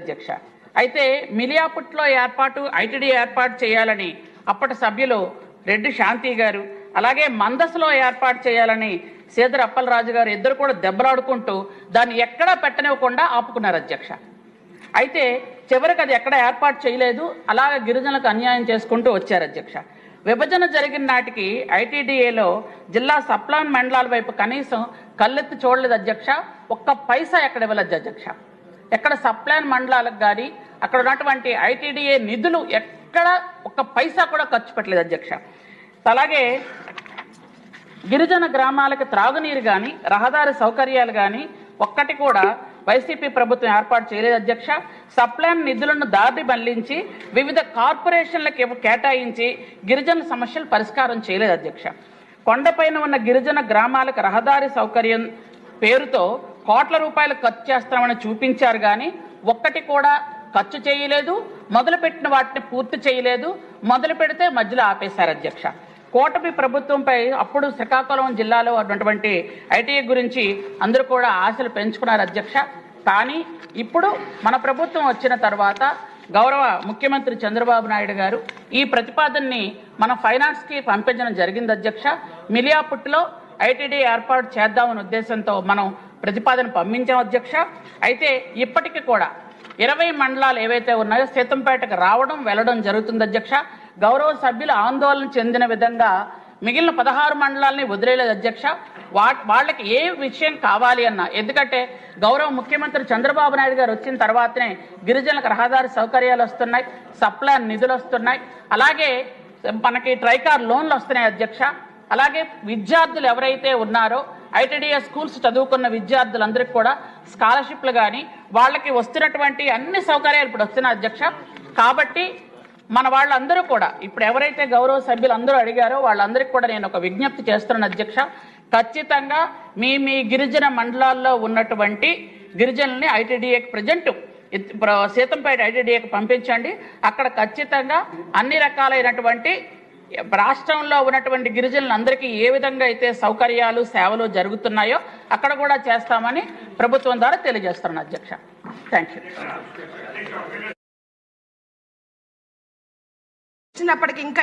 అధ్యక్ష. అయితే మిలియాపుట్లో ఏర్పాటు ఐటీడీ ఏర్పాటు చేయాలని అప్పటి సభ్యులు రెడ్డి శాంతి గారు అలాగే మందస్లో ఏర్పాటు చేయాలని సీదర అప్పలరాజు గారు ఇద్దరు కూడా దెబ్బలాడుకుంటూ దాన్ని ఎక్కడా పెట్టనివ్వకుండా ఆపుకున్నారు అధ్యక్ష. అయితే చివరికి అది ఎక్కడ ఏర్పాటు చేయలేదు అలాగే గిరిజనులకు అన్యాయం చేసుకుంటూ వచ్చారు అధ్యక్ష. విభజన జరిగిన నాటికి ఐటీడీఏలో జిల్లా సప్లాన్ మండలాల వైపు కనీసం కళ్ళెత్తి చూడలేదు అధ్యక్ష ఒక్క పైసా ఎక్కడ ఇవ్వలేదు అధ్యక్ష. ఎక్కడ సప్లాన్ మండలాలకు కానీ అక్కడ ఉన్నటువంటి ఐటీడీఏ నిధులు ఎక్కడ ఒక్క పైసా కూడా ఖర్చు పెట్టలేదు అధ్యక్ష. అలాగే గిరిజన గ్రామాలకు త్రాగునీరు కానీ రహదారి సౌకర్యాలు కానీ ఒక్కటి కూడా వైసీపీ ప్రభుత్వం ఏర్పాటు చేయలేదు అధ్యక్ష. సప్లాన్ నిధులను దారి మళ్ళించి వివిధ కార్పొరేషన్లకు కేటాయించి గిరిజన సమస్యలు పరిష్కారం చేయలేదు అధ్యక్ష. కొండపైన ఉన్న గిరిజన గ్రామాలకు రహదారి సౌకర్యం పేరుతో కోట్ల రూపాయలు ఖర్చు చేస్తామని చూపించారు కానీ ఒక్కటి కూడా ఖర్చు చేయలేదు మొదలుపెట్టిన వాటిని పూర్తి చేయలేదు మొదలు పెడితే మధ్యలో ఆపేశారు అధ్యక్ష. కూటమి ప్రభుత్వంపై అప్పుడు శ్రీకాకుళం జిల్లాలో ఉన్నటువంటి ఐటీఐ గురించి అందరూ కూడా ఆశలు పెంచుకున్నారు అధ్యక్ష. కానీ ఇప్పుడు మన ప్రభుత్వం వచ్చిన తర్వాత గౌరవ ముఖ్యమంత్రి చంద్రబాబు నాయుడు గారు ఈ ప్రతిపాదనని మన ఫైనాన్స్కి పంపించడం జరిగింది అధ్యక్ష. మిలియాపుట్టులో ఐటీడీ ఏర్పాటు చేద్దామనే ఉద్దేశంతో మనం ప్రతిపాదన పంపించాం అధ్యక్ష. అయితే ఇప్పటికీ కూడా ఇరవై మండలాలు ఏవైతే ఉన్నాయో సీతంపేటకు రావడం వెళ్ళడం జరుగుతుంది అధ్యక్ష. గౌరవ సభ్యులు ఆందోళన చెందిన విధంగా మిగిలిన పదహారు మండలాల్ని వదిలేలేదు అధ్యక్ష. వా వాళ్ళకి ఏ విషయం కావాలి అన్న ఎందుకంటే గౌరవ ముఖ్యమంత్రి చంద్రబాబు నాయుడు గారు వచ్చిన తర్వాతనే గిరిజనులకు రహదారి సౌకర్యాలు వస్తున్నాయి సప్లై నిధులు వస్తున్నాయి. అలాగే మనకి ట్రైకార్ లోన్లు వస్తున్నాయి అధ్యక్ష. అలాగే విద్యార్థులు ఎవరైతే ఉన్నారో ఐటీడీఎస్ స్కూల్స్ చదువుకున్న విద్యార్థులందరికీ కూడా స్కాలర్షిప్లు కానీ వాళ్ళకి వస్తున్నటువంటి అన్ని సౌకర్యాలు ఇప్పుడు వస్తున్నాయి అధ్యక్ష. కాబట్టి మన వాళ్ళందరూ కూడా ఇప్పుడు ఎవరైతే గౌరవ సభ్యులు అందరూ అడిగారో వాళ్ళందరికీ కూడా నేను ఒక విజ్ఞప్తి చేస్తున్నాను అధ్యక్ష. ఖచ్చితంగా మీ మీ గిరిజన మండలాల్లో ఉన్నటువంటి గిరిజనుల్ని ఐటీడీఏకి ప్రజెంట్ సీతంపేట ఐటీడీఏకి పంపించండి. అక్కడ ఖచ్చితంగా అన్ని రకాలైనటువంటి రాష్ట్రంలో ఉన్నటువంటి గిరిజనులందరికీ ఏ విధంగా అయితే సౌకర్యాలు సేవలు జరుగుతున్నాయో అక్కడ కూడా చేస్తామని ప్రభుత్వం ద్వారా తెలియజేస్తున్నాను అధ్యక్ష. థ్యాంక్ యూ వచ్చినప్పటికి ఇంకా